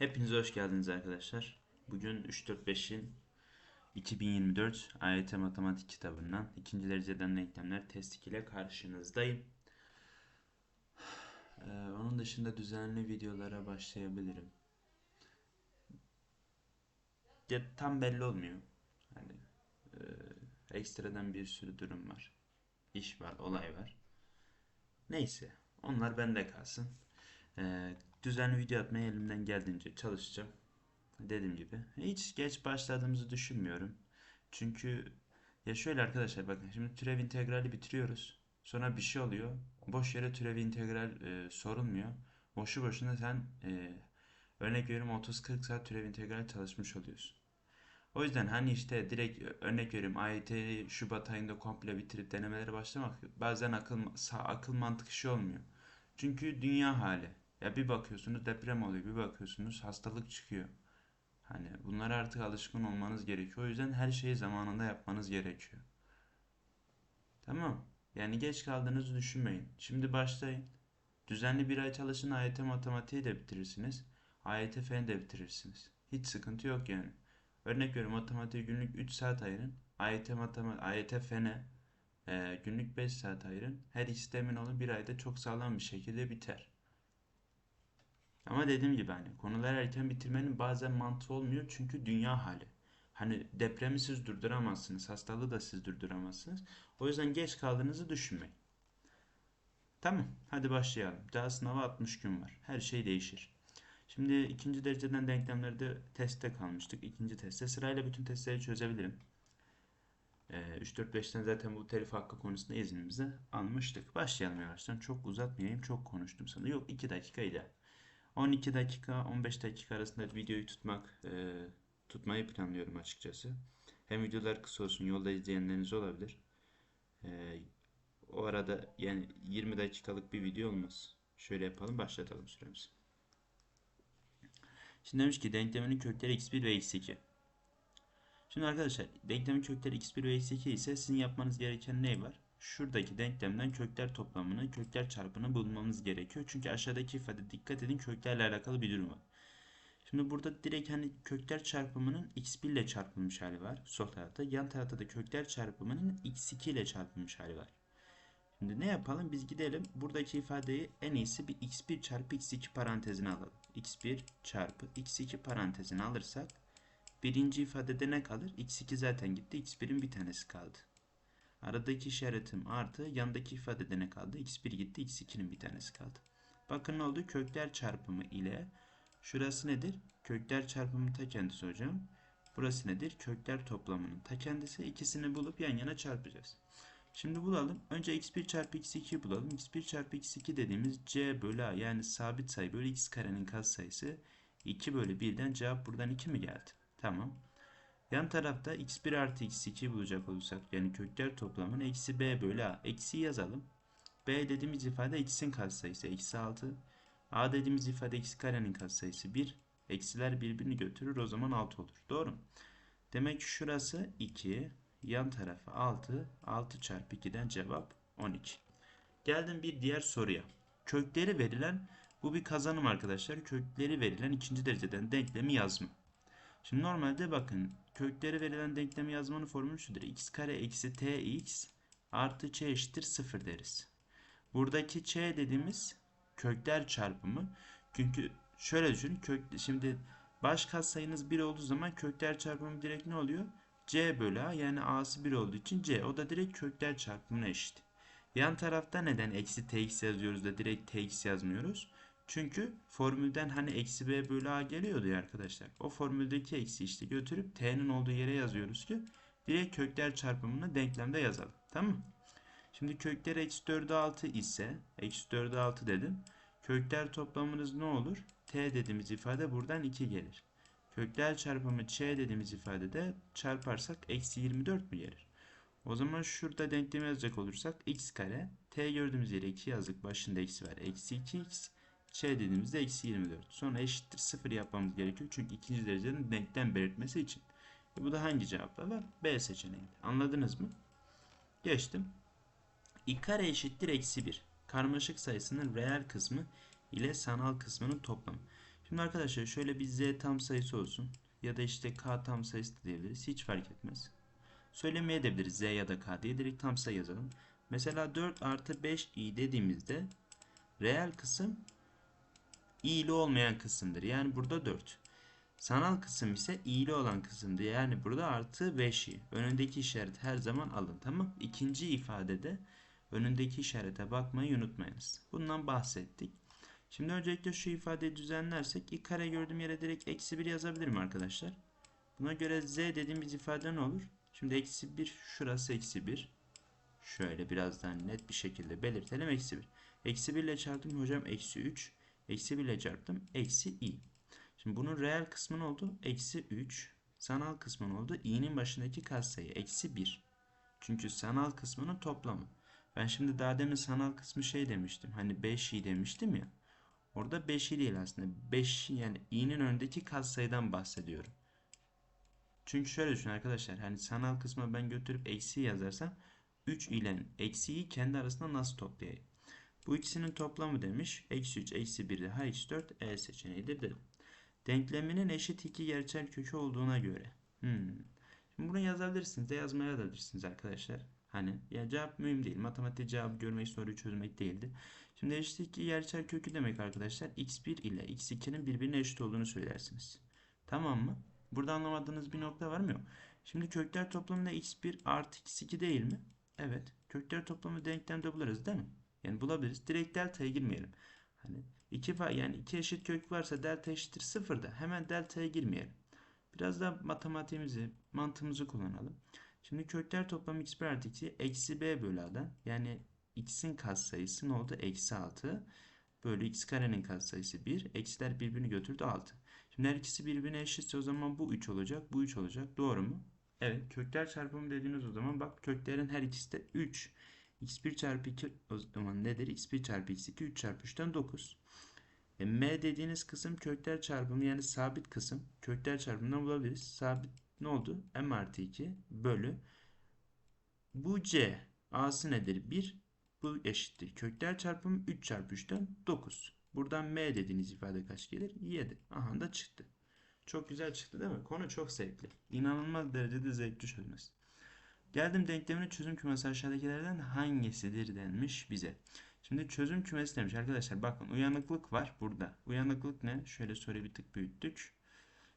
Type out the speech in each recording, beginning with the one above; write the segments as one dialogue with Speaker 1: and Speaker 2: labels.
Speaker 1: Hepiniz hoş geldiniz arkadaşlar. Bugün 3-4-5'in 2024 AYT Matematik kitabından ikinci dereceden denklemler test 2 ile karşınızdayım. Ee, onun dışında düzenli videolara başlayabilirim. Ya, tam belli olmuyor. Hani e, ekstradan bir sürü durum var. İş var, olay var. Neyse, onlar bende kalsın. Ee, düzenli video atmaya elimden geldiğince çalışacağım. Dediğim gibi. Hiç geç başladığımızı düşünmüyorum. Çünkü ya şöyle arkadaşlar bakın şimdi türev integrali bitiriyoruz. Sonra bir şey oluyor. Boş yere türev integral e, sorulmuyor. Boşu boşuna sen e, örnek veriyorum 30-40 saat türev integral çalışmış oluyorsun. O yüzden hani işte direkt örnek veriyorum AYT'yi Şubat ayında komple bitirip denemelere başlamak bazen akıl, akıl mantık işi olmuyor. Çünkü dünya hali. Ya bir bakıyorsunuz deprem oluyor, bir bakıyorsunuz hastalık çıkıyor. Hani bunlara artık alışkın olmanız gerekiyor. O yüzden her şeyi zamanında yapmanız gerekiyor. Tamam. Yani geç kaldığınızı düşünmeyin. Şimdi başlayın. Düzenli bir ay çalışın AYT matematiği de bitirirsiniz. AYT fen de bitirirsiniz. Hiç sıkıntı yok yani. Örnek veriyorum matematiğe günlük 3 saat ayırın. AYT matematik AYT fene e, günlük 5 saat ayırın. Her ikisi olun bir ayda çok sağlam bir şekilde biter. Ama dediğim gibi hani konular erken bitirmenin bazen mantığı olmuyor çünkü dünya hali. Hani depremi siz durduramazsınız, hastalığı da siz durduramazsınız. O yüzden geç kaldığınızı düşünmeyin. Tamam, hadi başlayalım. Daha sınava 60 gün var. Her şey değişir. Şimdi ikinci dereceden denklemlerde testte kalmıştık. İkinci testte sırayla bütün testleri çözebilirim. Ee, 3-4-5'ten zaten bu telif hakkı konusunda iznimizi almıştık. Başlayalım yavaştan. Çok uzatmayayım. Çok konuştum sana. Yok 2 dakika ideal. 12 dakika 15 dakika arasında videoyu tutmak e, tutmayı planlıyorum açıkçası. Hem videolar kısa olsun yolda izleyenleriniz olabilir. E, o arada yani 20 dakikalık bir video olmaz. Şöyle yapalım başlatalım süremizi. Şimdi demiş ki denklemin kökleri x1 ve x2. Şimdi arkadaşlar denklemin kökleri x1 ve x2 ise sizin yapmanız gereken ne var? Şuradaki denklemden kökler toplamını, kökler çarpını bulmamız gerekiyor. Çünkü aşağıdaki ifade dikkat edin köklerle alakalı bir durum var. Şimdi burada direkt hani kökler çarpımının x1 ile çarpılmış hali var sol tarafta. Yan tarafta da kökler çarpımının x2 ile çarpılmış hali var. Şimdi ne yapalım? Biz gidelim buradaki ifadeyi en iyisi bir x1 çarpı x2 parantezine alalım. x1 çarpı x2 parantezine alırsak birinci ifadede ne kalır? x2 zaten gitti. x1'in bir tanesi kaldı. Aradaki işaretim artı yandaki ifadede ne kaldı? x1 gitti x2'nin bir tanesi kaldı. Bakın ne oldu? Kökler çarpımı ile şurası nedir? Kökler çarpımı ta kendisi hocam. Burası nedir? Kökler toplamının ta kendisi. İkisini bulup yan yana çarpacağız. Şimdi bulalım. Önce x1 çarpı x2 bulalım. x1 çarpı x2 dediğimiz c bölü a yani sabit sayı bölü x karenin katsayısı 2 bölü 1'den cevap buradan 2 mi geldi? Tamam. Yan tarafta x1 artı x2 bulacak olursak yani kökler toplamını eksi b bölü a. Eksi yazalım. b dediğimiz ifade x'in katsayısı eksi 6. a dediğimiz ifade x karenin katsayısı 1. Eksiler birbirini götürür o zaman 6 olur. Doğru mu? Demek ki şurası 2. Yan tarafı 6. 6 çarpı 2'den cevap 12. Geldim bir diğer soruya. Kökleri verilen bu bir kazanım arkadaşlar. Kökleri verilen ikinci dereceden denklemi yazma. Şimdi normalde bakın kökleri verilen denklemi yazmanın formülü şudur. x kare eksi tx artı ç eşittir 0 deriz. Buradaki ç dediğimiz kökler çarpımı. Çünkü şöyle düşünün. Kök, şimdi baş katsayınız 1 olduğu zaman kökler çarpımı direkt ne oluyor? c bölü a yani a'sı 1 olduğu için c. O da direkt kökler çarpımına eşit. Yan tarafta neden eksi tx yazıyoruz da direkt tx yazmıyoruz? Çünkü formülden hani eksi b bölü a geliyordu ya arkadaşlar. O formüldeki eksi işte götürüp t'nin olduğu yere yazıyoruz ki direkt kökler çarpımını denklemde yazalım. Tamam Şimdi kökler eksi 4'e 6 ise eksi 4'e 6 dedim. Kökler toplamınız ne olur? t dediğimiz ifade buradan 2 gelir. Kökler çarpımı ç dediğimiz ifadede çarparsak eksi 24 mi gelir? O zaman şurada denklemi yazacak olursak x kare t gördüğümüz yere 2 yazdık başında eksi var. Eksi 2x ç dediğimizde eksi 24. Sonra eşittir 0 yapmamız gerekiyor. Çünkü ikinci derecenin denklem belirtmesi için. E bu da hangi cevapta var? B seçeneğinde. Anladınız mı? Geçtim. i kare eşittir eksi 1. Karmaşık sayısının reel kısmı ile sanal kısmının toplamı. Şimdi arkadaşlar şöyle bir z tam sayısı olsun. Ya da işte k tam sayısı da diyebiliriz. Hiç fark etmez. Söylemeye edebiliriz z ya da k diye direkt tam sayı yazalım. Mesela 4 artı 5i dediğimizde reel kısım i'li olmayan kısımdır. Yani burada 4. Sanal kısım ise i'li olan kısımdır. Yani burada artı 5i. Önündeki işaret her zaman alın. Tamam. İkinci ifadede önündeki işarete bakmayı unutmayınız. Bundan bahsettik. Şimdi öncelikle şu ifadeyi düzenlersek i kare gördüğüm yere direkt eksi 1 yazabilirim arkadaşlar. Buna göre z dediğimiz ifade ne olur? Şimdi eksi 1 şurası eksi 1. Şöyle biraz daha net bir şekilde belirtelim eksi 1. Eksi 1 ile çarptım hocam eksi 3. Eksi 1 ile çarptım eksi i. Şimdi bunun reel kısmı ne oldu? Eksi 3. Sanal kısmı ne oldu? i'nin başındaki katsayı eksi 1. Çünkü sanal kısmının toplamı. Ben şimdi daha demin sanal kısmı şey demiştim. Hani 5i demiştim ya. Orada 5i değil aslında. 5 yani i'nin önündeki katsayıdan bahsediyorum. Çünkü şöyle düşün arkadaşlar. Hani sanal kısma ben götürüp eksi yazarsam 3 ile eksiyi kendi arasında nasıl toplayayım? Bu ikisinin toplamı demiş. Eksi 3, eksi 1 daha eksi 4 E seçeneğidir dedim. Denkleminin eşit iki gerçel kökü olduğuna göre. Hmm. Şimdi bunu yazabilirsiniz de yazmaya da bilirsiniz arkadaşlar. Hani ya cevap mühim değil. Matematik cevabı görmek soruyu çözmek değildi. Şimdi eşit iki gerçel kökü demek arkadaşlar x1 ile x2'nin birbirine eşit olduğunu söylersiniz. Tamam mı? Burada anlamadığınız bir nokta var mı yok? Şimdi kökler toplamında x1 artı x2 değil mi? Evet. Kökler toplamı denklemde buluruz değil mi? Yani bulabiliriz. Direkt delta'ya girmeyelim. Hani iki yani iki eşit kök varsa delta eşittir sıfırda. Hemen delta'ya girmeyelim. Biraz da matematiğimizi, mantığımızı kullanalım. Şimdi kökler toplamı x1 artı x'i eksi b bölü a'dan. Yani x'in katsayısı ne oldu? Eksi 6 bölü x karenin katsayısı 1. Eksiler birbirini götürdü 6. Şimdi her ikisi birbirine eşitse o zaman bu 3 olacak. Bu 3 olacak. Doğru mu? Evet. Kökler çarpımı dediğiniz o zaman bak köklerin her ikisi de 3. x1 çarpı 2 o zaman nedir? x1 çarpı x2 3 çarpı 3'ten 9. E, m dediğiniz kısım kökler çarpımı yani sabit kısım. Kökler çarpımından bulabiliriz. Sabit ne oldu? m artı 2 bölü. Bu c. a'sı nedir? 1. Bu eşittir. Kökler çarpımı 3 çarpı 3'ten 9. Buradan m dediğiniz ifade kaç gelir? 7. Aha da çıktı. Çok güzel çıktı değil mi? Konu çok zevkli. İnanılmaz derecede zevkli çözmesi. Geldim denkleminin çözüm kümesi aşağıdakilerden hangisidir denmiş bize. Şimdi çözüm kümesi demiş arkadaşlar. Bakın uyanıklık var burada. Uyanıklık ne? Şöyle soruyu bir tık büyüttük.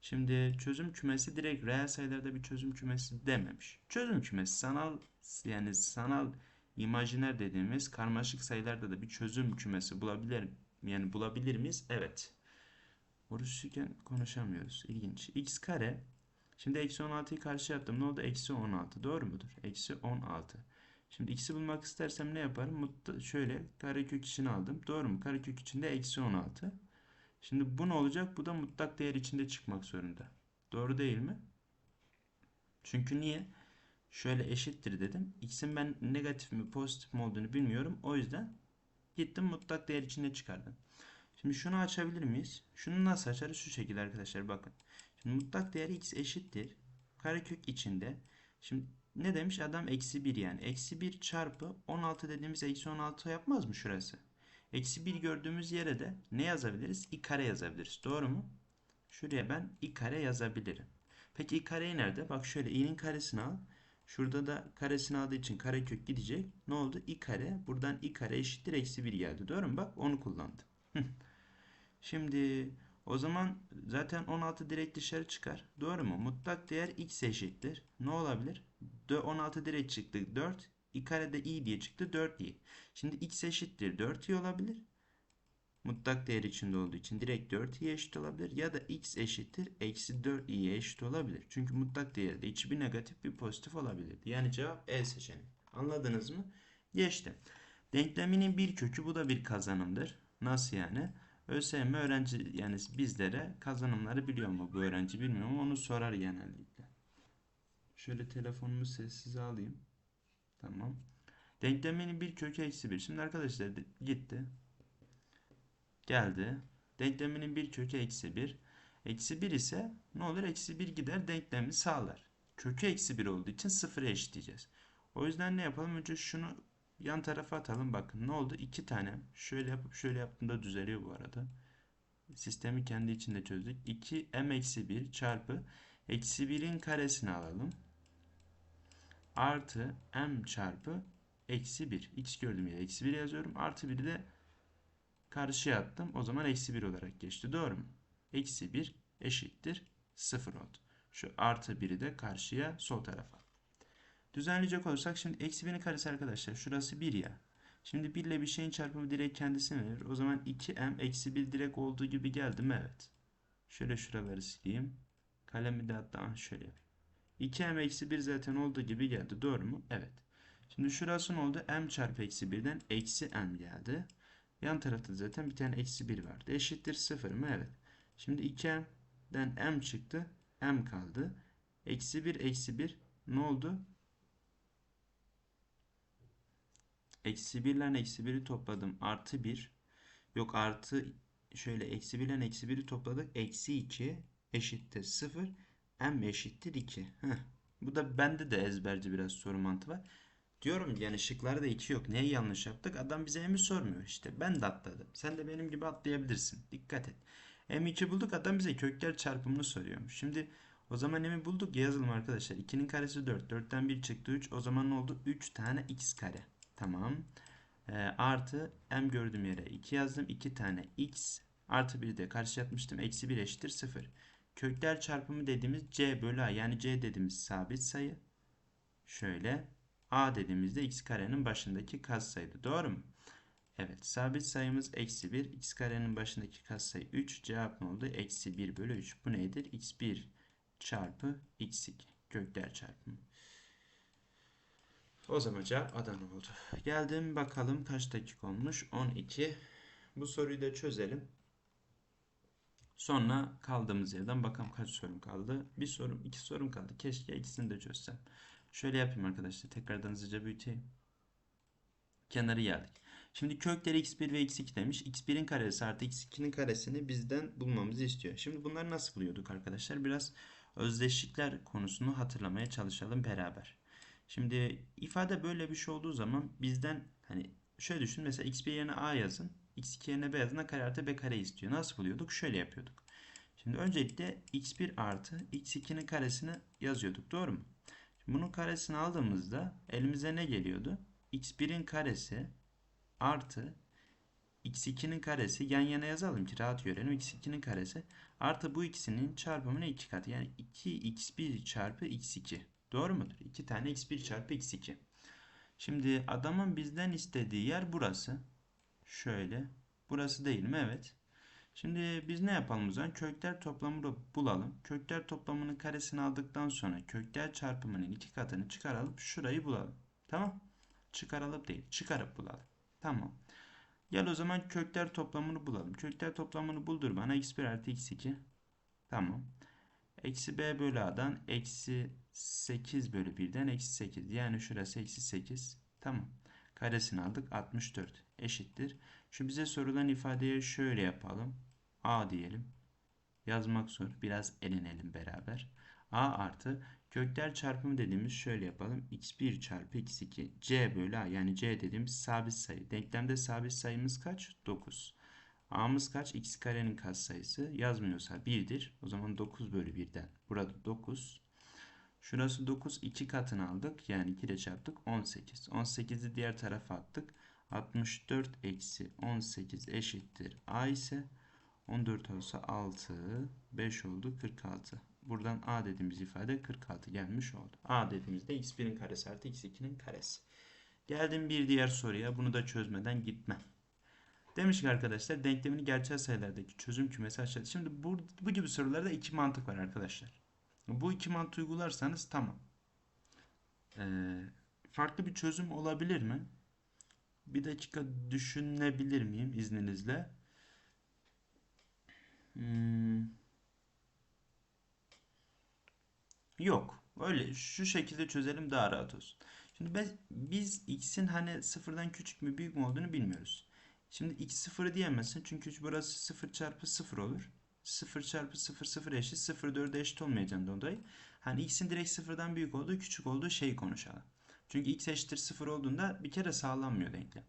Speaker 1: Şimdi çözüm kümesi direkt reel sayılarda bir çözüm kümesi dememiş. Çözüm kümesi sanal yani sanal imajiner dediğimiz karmaşık sayılarda da bir çözüm kümesi bulabilir yani bulabilir miyiz? Evet. Oruçluyken konuşamıyoruz. İlginç. x kare. Şimdi eksi 16'yı karşı yaptım. Ne oldu? Eksi 16. Doğru mudur? Eksi 16. Şimdi x'i bulmak istersem ne yaparım? Mutta şöyle karekök içine aldım. Doğru mu? Karekök içinde eksi 16. Şimdi bu ne olacak? Bu da mutlak değer içinde çıkmak zorunda. Doğru değil mi? Çünkü niye? Şöyle eşittir dedim. X'in ben negatif mi pozitif mi olduğunu bilmiyorum. O yüzden gittim mutlak değer içinde çıkardım. Şimdi şunu açabilir miyiz? Şunu nasıl açarız? Şu şekilde arkadaşlar bakın. Şimdi mutlak değer x eşittir. Karekök içinde. Şimdi ne demiş? Adam eksi 1 yani. Eksi 1 çarpı 16 dediğimiz eksi 16 yapmaz mı şurası? Eksi 1 gördüğümüz yere de ne yazabiliriz? i kare yazabiliriz. Doğru mu? Şuraya ben i kare yazabilirim. Peki i kareyi nerede? Bak şöyle i'nin karesini al. Şurada da karesini aldığı için karekök gidecek. Ne oldu? i kare. Buradan i kare eşittir eksi 1 geldi. Doğru mu? Bak onu kullandım. Şimdi o zaman zaten 16 direkt dışarı çıkar. Doğru mu? Mutlak değer x eşittir. Ne olabilir? 16 direkt çıktı 4. i kare de i diye çıktı 4i. Şimdi x eşittir 4i olabilir. Mutlak değer içinde olduğu için direkt 4i'ye eşit olabilir. Ya da x eşittir eksi 4i'ye eşit olabilir. Çünkü mutlak değerde içi bir negatif bir pozitif olabilir. Yani cevap E seçeneği. Anladınız mı? Geçtim. Denkleminin bir kökü bu da bir kazanımdır. Nasıl yani? ÖSYM öğrenci yani bizlere kazanımları biliyor mu bu öğrenci bilmiyorum ama onu sorar genellikle. Şöyle telefonumu sessize alayım. Tamam. Denkleminin bir kökü eksi bir. Şimdi arkadaşlar gitti. Geldi. Denkleminin bir kökü eksi bir. Eksi bir ise ne olur? Eksi bir gider denklemi sağlar. Kökü eksi bir olduğu için sıfıra eşitleyeceğiz. O yüzden ne yapalım? Önce şunu yan tarafa atalım. Bakın ne oldu? İki tane. Şöyle yapıp şöyle yaptığımda düzeliyor bu arada. Sistemi kendi içinde çözdük. 2 m eksi 1 çarpı eksi 1'in karesini alalım. Artı m çarpı eksi 1. X gördüğüm yere eksi 1 yazıyorum. Artı 1'i de karşıya attım. O zaman eksi 1 olarak geçti. Doğru mu? Eksi 1 eşittir 0 oldu. Şu artı 1'i de karşıya sol tarafa. Düzenleyecek olursak şimdi eksi 1'in karesi arkadaşlar. Şurası 1 ya. Şimdi 1 ile bir şeyin çarpımı direkt kendisine verir. O zaman 2m eksi 1 direkt olduğu gibi geldi mi? Evet. Şöyle şuraları sileyim. Kalemi de hatta şöyle yapayım. 2m eksi 1 zaten olduğu gibi geldi. Doğru mu? Evet. Şimdi şurası ne oldu? m çarpı eksi 1'den eksi m geldi. Yan tarafta zaten bir tane eksi 1 vardı. Eşittir 0 mı? Evet. Şimdi 2m'den m çıktı. m kaldı. Eksi 1 eksi 1 ne oldu? Eksi 1 ile eksi 1'i topladım. Artı 1. Yok artı şöyle eksi 1 ile eksi 1'i topladık. Eksi 2 eşittir 0. M eşittir 2. Heh. Bu da bende de ezberci biraz soru mantığı var. Diyorum yani şıklarda 2 yok. Neyi yanlış yaptık? Adam bize M'i sormuyor işte. Ben de atladım. Sen de benim gibi atlayabilirsin. Dikkat et. M2 bulduk. Adam bize kökler çarpımını soruyormuş. Şimdi o zaman M'i bulduk. Yazalım arkadaşlar. 2'nin karesi 4. 4'ten 1 çıktı 3. O zaman ne oldu? 3 tane x kare. Tamam. E, artı m gördüğüm yere 2 yazdım. 2 tane x artı 1'i de karşı atmıştım. Eksi 1 eşittir 0. Kökler çarpımı dediğimiz c bölü a yani c dediğimiz sabit sayı. Şöyle a dediğimizde x karenin başındaki katsayıydı. Doğru mu? Evet sabit sayımız eksi 1. x karenin başındaki katsayı 3. Cevap ne oldu? Eksi 1 bölü 3. Bu nedir? x1 çarpı x2. Kökler çarpımı. O zaman cevap Adana oldu. Geldim bakalım kaç dakika olmuş? 12. Bu soruyu da çözelim. Sonra kaldığımız yerden bakalım kaç sorum kaldı. Bir sorum, iki sorum kaldı. Keşke ikisini de çözsem. Şöyle yapayım arkadaşlar. Tekrardan hızlıca büyüteyim. Kenarı geldik. Şimdi kökleri x1 ve x2 demiş. x1'in karesi artı x2'nin karesini bizden bulmamızı istiyor. Şimdi bunları nasıl buluyorduk arkadaşlar? Biraz özdeşlikler konusunu hatırlamaya çalışalım beraber. Şimdi ifade böyle bir şey olduğu zaman bizden hani şöyle düşün mesela x1 yerine a yazın. x2 yerine b yazın. kare artı b kare istiyor. Nasıl buluyorduk? Şöyle yapıyorduk. Şimdi öncelikle x1 artı x2'nin karesini yazıyorduk. Doğru mu? Şimdi bunun karesini aldığımızda elimize ne geliyordu? x1'in karesi artı x2'nin karesi yan yana yazalım ki rahat görelim. x2'nin karesi artı bu ikisinin çarpımının iki katı. Yani 2x1 çarpı x2. Doğru mudur? 2 tane x1 çarpı x2. Şimdi adamın bizden istediği yer burası. Şöyle. Burası değil mi? Evet. Şimdi biz ne yapalım o zaman? Kökler toplamını bulalım. Kökler toplamının karesini aldıktan sonra kökler çarpımının iki katını çıkaralım. Şurayı bulalım. Tamam. Çıkaralım değil. Çıkarıp bulalım. Tamam. Gel o zaman kökler toplamını bulalım. Kökler toplamını buldur bana. x1 artı x2. Tamam. Eksi b bölü a'dan eksi 8 bölü 1'den eksi 8. Yani şurası eksi 8. Tamam. Karesini aldık. 64 eşittir. Şu bize sorulan ifadeye şöyle yapalım. a diyelim. Yazmak zor. Biraz elinelim beraber. a artı kökler çarpımı dediğimiz şöyle yapalım. x1 çarpı x2 c bölü a yani c dediğimiz sabit sayı. Denklemde sabit sayımız kaç? 9. A'mız kaç? X karenin katsayısı yazmıyorsa 1'dir. O zaman 9 bölü 1'den. Burada 9. Şurası 9. 2 katını aldık. Yani 2 ile çarptık. 18. 18'i diğer tarafa attık. 64 eksi 18 eşittir. A ise 14 olsa 6. 5 oldu. 46. Buradan A dediğimiz ifade 46 gelmiş oldu. A dediğimizde x1'in karesi artı x2'nin karesi. Geldim bir diğer soruya. Bunu da çözmeden gitmem. Demiş ki arkadaşlar denklemini gerçel sayılardaki çözüm kümesi aşağıda. Şimdi bu, bu gibi sorularda iki mantık var arkadaşlar. Bu iki mantığı uygularsanız tamam. Ee, farklı bir çözüm olabilir mi? Bir dakika düşünebilir miyim izninizle? Hmm. Yok. Öyle şu şekilde çözelim daha rahat olsun. Şimdi biz, biz x'in hani sıfırdan küçük mü büyük mü olduğunu bilmiyoruz. Şimdi x sıfırı diyemezsin çünkü burası 0 çarpı 0 olur. 0 çarpı 0 0 eşit 0 4'e eşit olmayacağından dolayı. Hani x'in direkt sıfırdan büyük olduğu küçük olduğu şeyi konuşalım. Çünkü x eşittir 0 olduğunda bir kere sağlanmıyor denklem.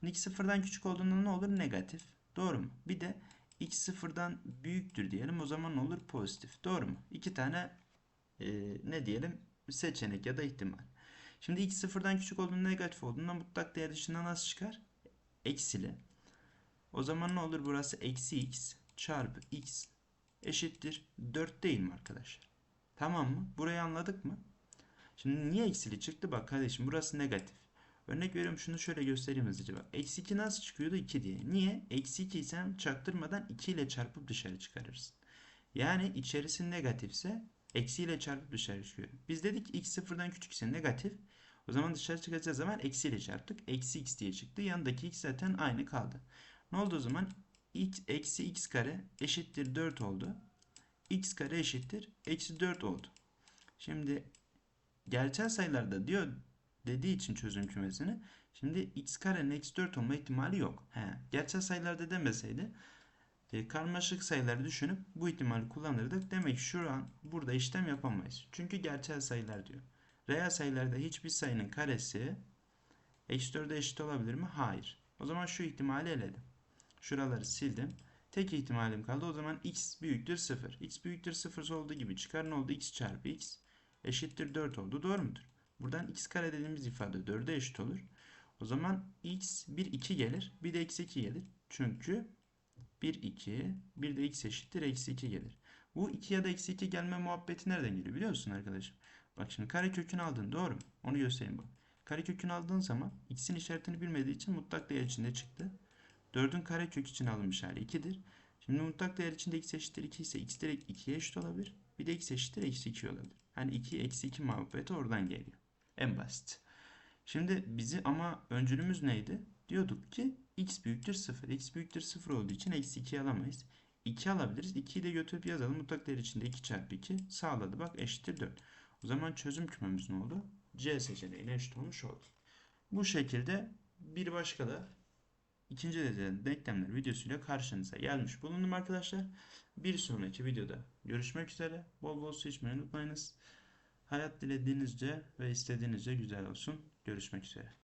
Speaker 1: Şimdi x sıfırdan küçük olduğunda ne olur? Negatif. Doğru mu? Bir de x sıfırdan büyüktür diyelim. O zaman ne olur? Pozitif. Doğru mu? İki tane e, ne diyelim? Seçenek ya da ihtimal. Şimdi x sıfırdan küçük olduğunda negatif olduğunda mutlak değer dışında nasıl çıkar? Eksili. O zaman ne olur? Burası eksi x çarpı x eşittir 4 değil mi arkadaşlar? Tamam mı? Burayı anladık mı? Şimdi niye eksili çıktı? Bak kardeşim burası negatif. Örnek veriyorum şunu şöyle göstereyim hızlıca bak. Eksi 2 nasıl çıkıyordu? 2 diye. Niye? Eksi 2 ise çaktırmadan 2 ile çarpıp dışarı çıkarırsın. Yani içerisi negatifse eksi ile çarpıp dışarı çıkıyor. Biz dedik x sıfırdan küçükse negatif. O zaman dışarı çıkacağı zaman eksi ile çarptık. Eksi x diye çıktı. Yanındaki x zaten aynı kaldı. Ne oldu o zaman? X eksi x kare eşittir 4 oldu. x kare eşittir eksi 4 oldu. Şimdi gerçel sayılarda diyor dediği için çözüm kümesini. Şimdi x karenin eksi 4 olma ihtimali yok. He, gerçel sayılarda demeseydi e, karmaşık sayıları düşünüp bu ihtimali kullanırdık. Demek ki şu an burada işlem yapamayız. Çünkü gerçel sayılar diyor. Reel sayılarda hiçbir sayının karesi eksi 4'e eşit olabilir mi? Hayır. O zaman şu ihtimali eledim. Şuraları sildim. Tek ihtimalim kaldı. O zaman x büyüktür 0. x büyüktür 0 olduğu gibi çıkar. Ne oldu? x çarpı x eşittir 4 oldu. Doğru mudur? Buradan x kare dediğimiz ifade 4'e eşit olur. O zaman x 1 2 gelir. Bir de eksi 2 gelir. Çünkü 1 2 bir de x eşittir eksi 2 gelir. Bu 2 ya da eksi 2 gelme muhabbeti nereden geliyor biliyor musun arkadaşım? Bak şimdi kare kökünü aldın doğru mu? Onu göstereyim bak. Kare kökünü aldığın zaman x'in işaretini bilmediği için mutlak değer içinde çıktı. 4'ün kare kök için alınmış hali 2'dir. Şimdi mutlak değer içinde x eşittir 2 ise x direkt 2'ye eşit olabilir. Bir de x eşittir eksi 2 olabilir. Hani 2 eksi 2 muhabbeti oradan geliyor. En basit. Şimdi bizi ama öncülümüz neydi? Diyorduk ki x büyüktür 0. x büyüktür 0 olduğu için eksi 2 alamayız. 2 alabiliriz. 2'yi de götürüp yazalım. Mutlak değer içinde 2 çarpı 2 sağladı. Bak eşittir 4. O zaman çözüm kümemiz ne oldu? C seçeneğine eşit olmuş oldu. Bu şekilde bir başka da ikinci dereceden denklemler videosuyla karşınıza gelmiş bulundum arkadaşlar. Bir sonraki videoda görüşmek üzere. Bol bol su içmeyi unutmayınız. Hayat dilediğinizce ve istediğinizce güzel olsun. Görüşmek üzere.